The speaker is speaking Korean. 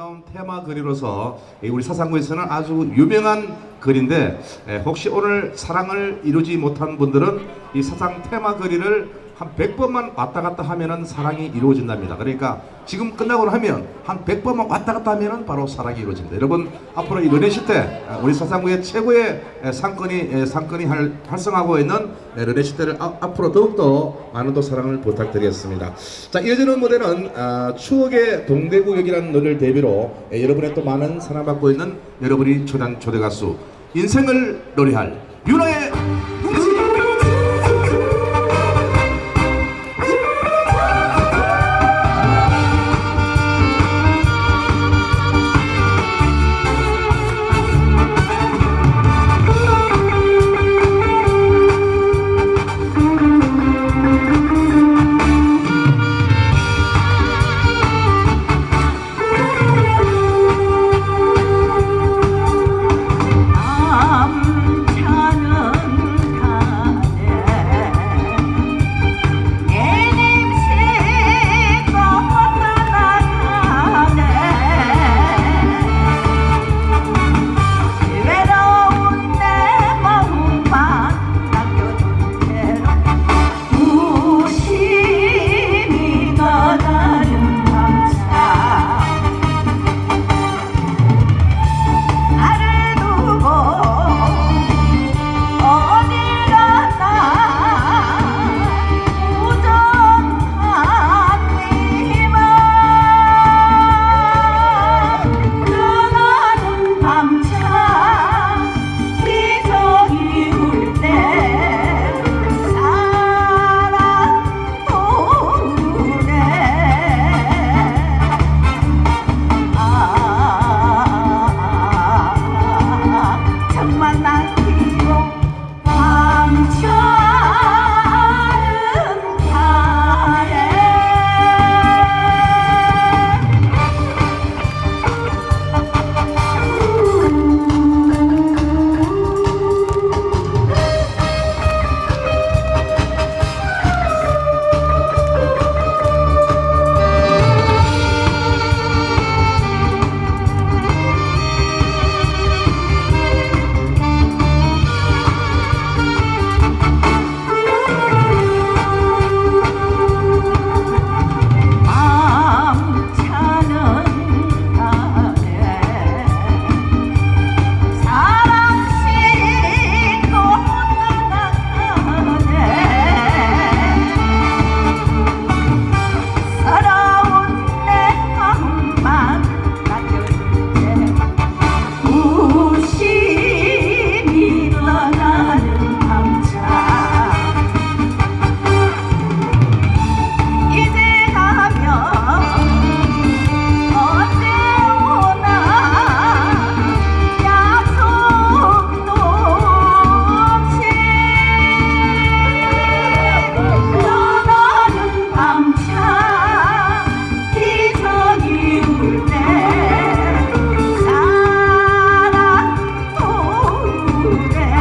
아름다운 테마 거리로서 이 우리 사상구에서는 아주 유명한 거리인데 에, 혹시 오늘 사랑을 이루지 못한 분들은 이 사상 테마 거리를 한 100번만 왔다 갔다 하면은 사랑이 이루어진답니다. 그러니까 지금 끝나고 나면 한 100번만 왔다 갔다 하면은 바로 사랑이 이루어진다. 여러분 앞으로 이 르네시 때 아, 우리 사상구의 최고의 에, 상권이 에, 상권이 할, 활성하고 있는 에, 르네시 때를 아- 앞으로 더욱더 많은 또 사랑을 부탁드리겠습니다. 자 이어지는 무대는 아, 추억의 동대구역이라는 노래를 대비로 에, 여러분의 또 많은 사랑받고 있는 여러분이 초단 초대 가수 인생을 노래할 윤호의 Ooh, yeah.